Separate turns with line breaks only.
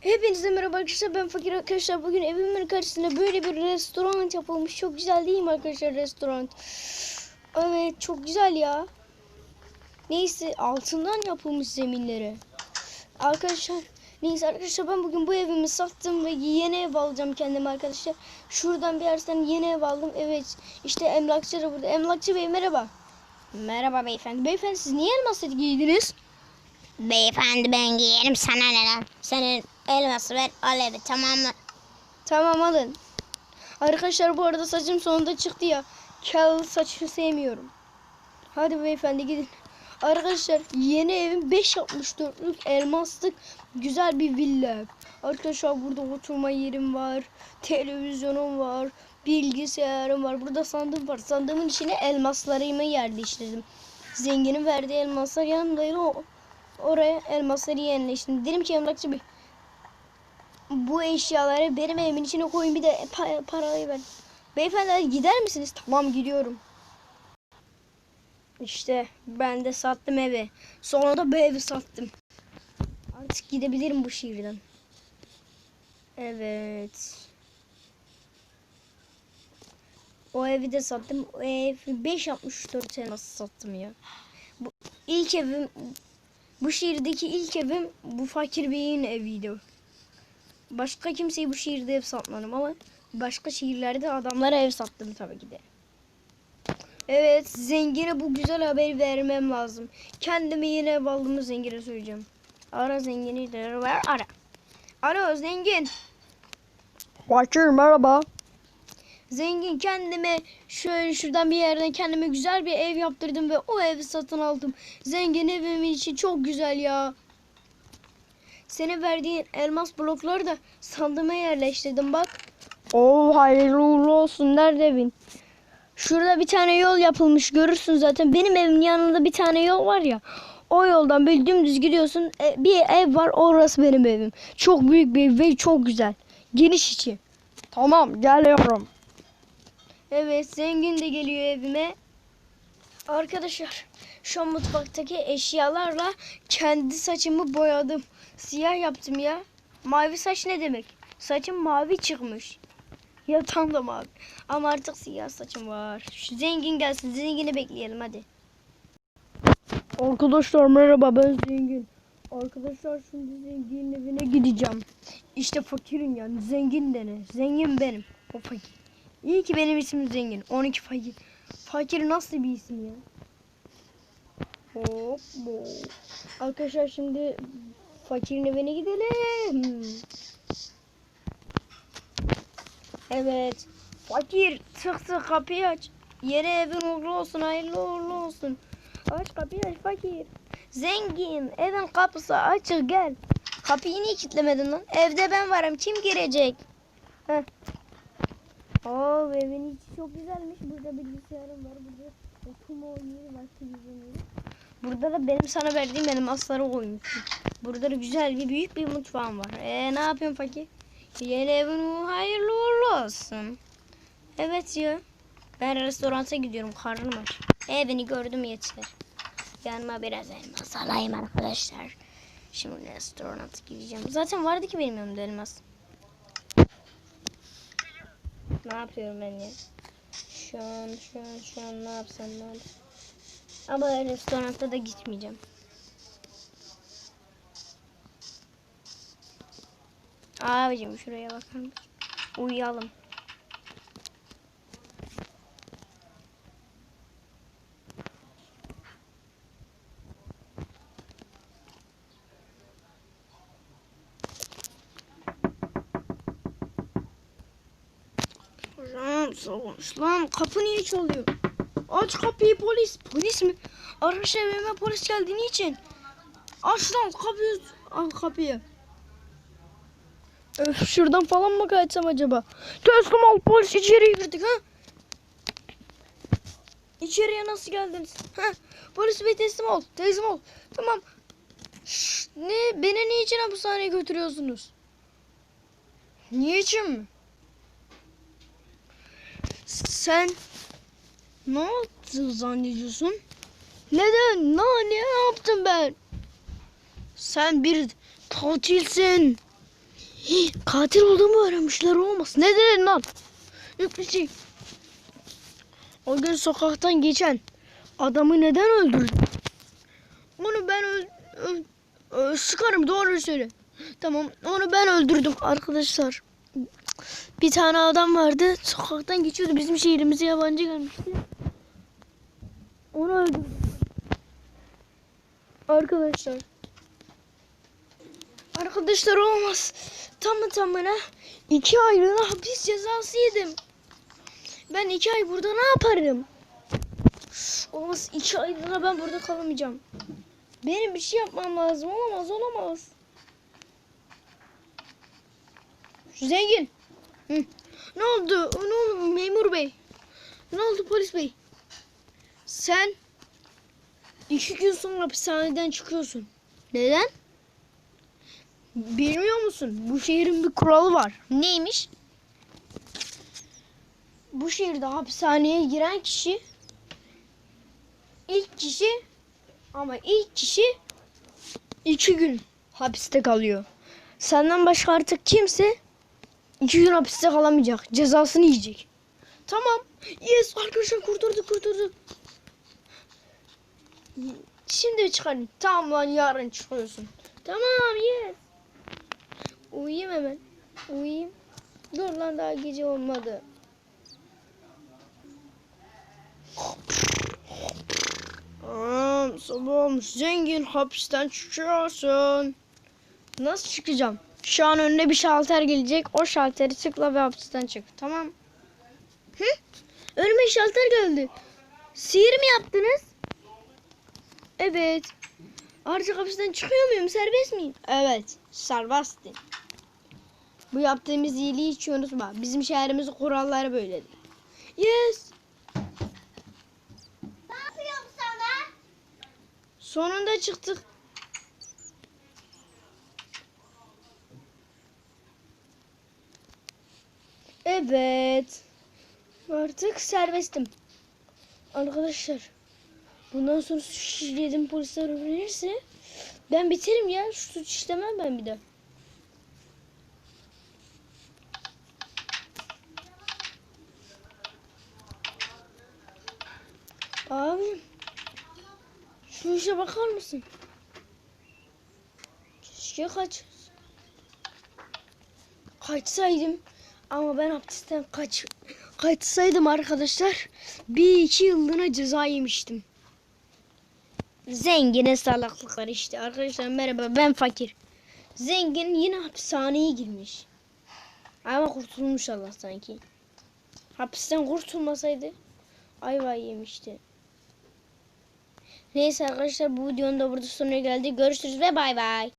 Hepinize merhaba arkadaşlar ben Fakir arkadaşlar. Bugün evimin karşısında böyle bir restoran yapılmış. Çok güzel değil mi arkadaşlar restoran? Evet çok güzel ya. Neyse altından yapılmış zeminleri. Arkadaşlar neyse arkadaşlar ben bugün bu evimi sattım ve yeni ev alacağım kendime arkadaşlar. Şuradan bir yerden yeni ev aldım. Evet işte emlakçı da burada. Emlakçı bey merhaba. Merhaba beyefendi. Beyefendi siz niye elmas giydiniz?
Beyefendi ben giyerim. Sana ne lan? Senin elması ver al evi tamam mı?
Tamam alın. Arkadaşlar bu arada saçım sonunda çıktı ya. Kel saçı sevmiyorum. Hadi beyefendi gidin. Arkadaşlar yeni evim 5.64'lük elmaslık güzel bir villa. Arkadaşlar burada oturma yerim var. Televizyonum var. Bilgisayarım var. Burada sandığım var. Sandığımın içine elmaslarımı yerleştirdim. Zenginin verdiği elmaslar yanındaydı. Oraya elmasları yerleştirdim. Dedim ki emlakçı bey bu eşyaları benim evimin içine koyun bir de pa- parayı ver. Beyefendi gider misiniz? Tamam gidiyorum. İşte ben de sattım evi. Sonra da bu evi sattım. Artık gidebilirim bu şehirden. Evet. O evi de sattım. O ev 5.64 sene nasıl sattım ya. Bu ilk evim bu şehirdeki ilk evim bu fakir beyin eviydi. Başka kimseye bu şehirde ev satmadım ama başka şehirlerde adamlara ev sattım tabii ki de. Evet zengine bu güzel haberi vermem lazım. Kendime yeni ev aldığımı zengine söyleyeceğim. Ara zengini de ver ara. Alo zengin.
Fakir merhaba.
Zengin kendime şöyle şuradan bir yerden kendime güzel bir ev yaptırdım ve o evi satın aldım. Zengin evimin için çok güzel ya. Senin verdiğin elmas blokları da sandığıma yerleştirdim bak.
Oo hayırlı uğurlu olsun. Nerede evin?
Şurada bir tane yol yapılmış görürsün zaten. Benim evimin yanında bir tane yol var ya. O yoldan böyle dümdüz gidiyorsun. E, bir ev var orası benim evim. Çok büyük bir ev ve çok güzel. Geniş içi.
Tamam geliyorum.
Evet zengin de geliyor evime. Arkadaşlar şu mutfaktaki eşyalarla kendi saçımı boyadım. Siyah yaptım ya. Mavi saç ne demek? Saçım mavi çıkmış. Yatağım da mavi. Ama artık siyah saçım var. Şu zengin gelsin. Zengini bekleyelim hadi.
Arkadaşlar merhaba ben zengin. Arkadaşlar şimdi zenginin evine gideceğim.
İşte fakirin yani. Zengin dene. Zengin benim. O fakir. İyi ki benim ismim zengin. 12 fakir. Fakir nasıl bir isim ya? Hop. Arkadaşlar şimdi fakirin evine gidelim. Evet. Fakir sık sık kapıyı aç. Yeni evin uğurlu olsun, hayırlı uğurlu olsun. Aç kapıyı aç fakir. Zengin, evin kapısı açık gel. Kapıyı niye kilitlemedin lan? Evde ben varım. Kim girecek? Heh. Oo evin içi çok güzelmiş. Burada bilgisayarım var. Burada okuma var. Televizyon yeri. Burada da benim sana verdiğim elmasları koymuşum. Burada da güzel bir büyük bir mutfağım var. Ee ne yapıyorsun fakir? Yeni evin hayırlı uğurlu olsun. Evet ya. Ben restoranta gidiyorum. Karnım aç. Evini gördüm yeter. Yanıma biraz elmas alayım arkadaşlar. Şimdi restorana gideceğim. Zaten vardı ki benim yanımda elmas. Ne yapıyorum ben ya? Şu an, şu an, şu an ne yapsam ne yapsam. Ama restoranta da gitmeyeceğim. Abicim şuraya bakar mısın? Uyuyalım. Soğumuş lan kapı niye çalıyor? Aç kapıyı polis. Polis mi? Arkadaşlar evime polis geldi niçin? Aç lan kapıyı. Al kapıyı.
Öf şuradan falan mı kaçsam acaba?
Teslim ol polis içeriye girdik ha. İçeriye nasıl geldiniz? Ha? Polis bey teslim ol. Teslim ol. Tamam. Şşş, ne beni niçin hapishaneye götürüyorsunuz? Niçin mi? Sen ne yaptın zannediyorsun? Neden? Ne, ne yaptım ben? Sen bir katilsin. Hii, Katil olduğumu öğrenmişler olmasın. Ne dedin lan? Şey. O gün sokaktan geçen adamı neden öldürdün? Onu ben sıkarım doğru söyle. Tamam onu ben öldürdüm arkadaşlar. Bir tane adam vardı sokaktan geçiyordu bizim şehrimize yabancı gelmişti. Onu öldürdüm. Arkadaşlar. Arkadaşlar olmaz. Tamı tamına iki aylığına hapis cezası yedim. Ben iki ay burada ne yaparım? Olmaz iki aylığına ben burada kalamayacağım. Benim bir şey yapmam lazım. Olamaz olamaz. Zengin. Hı. Ne oldu? Ne oldu memur bey? Ne oldu polis bey? Sen iki gün sonra hapishaneden çıkıyorsun. Neden? Bilmiyor musun? Bu şehrin bir kuralı var.
Neymiş?
Bu şehirde hapishaneye giren kişi ilk kişi ama ilk kişi iki gün hapiste kalıyor. Senden başka artık kimse iki gün hapiste kalamayacak. Cezasını yiyecek. Tamam. Yes arkadaşlar kurtulduk kurtulduk. Şimdi çıkarın. Tamam lan yarın çıkıyorsun. Tamam yes. Uyuyayım hemen. Uyuyayım. Dur lan daha gece olmadı. Sabah olmuş. Zengin hapisten çıkıyorsun. Nasıl çıkacağım? Şu an önüne bir şalter gelecek. O şalteri tıkla ve hapisten çık. Tamam. Hı? Önüme şalter geldi. Sihir mi yaptınız? Evet. Artık hapisten çıkıyor muyum? Serbest miyim? Evet. Serbestin. Bu yaptığımız iyiliği hiç unutma. Bizim şehrimizin kuralları böyledir. Yes.
Ne yapıyorum sana?
Sonunda çıktık. Evet. Artık serbestim. Arkadaşlar. Bundan sonra suç işledim polisler öğrenirse ben biterim ya. Şu suç işlemem ben bir daha. Abi. Şu işe bakar mısın? Keşke kaç. Kaçsaydım ama ben hapisten kaç kaçsaydım arkadaşlar bir iki yıllığına ceza yemiştim. Zenginin salaklıkları işte. Arkadaşlar merhaba ben fakir. Zengin yine hapishaneye girmiş. Ama kurtulmuş Allah sanki. Hapisten kurtulmasaydı ayva yemişti. Neyse arkadaşlar bu videonun da burada sonuna geldi. Görüşürüz ve bay bay.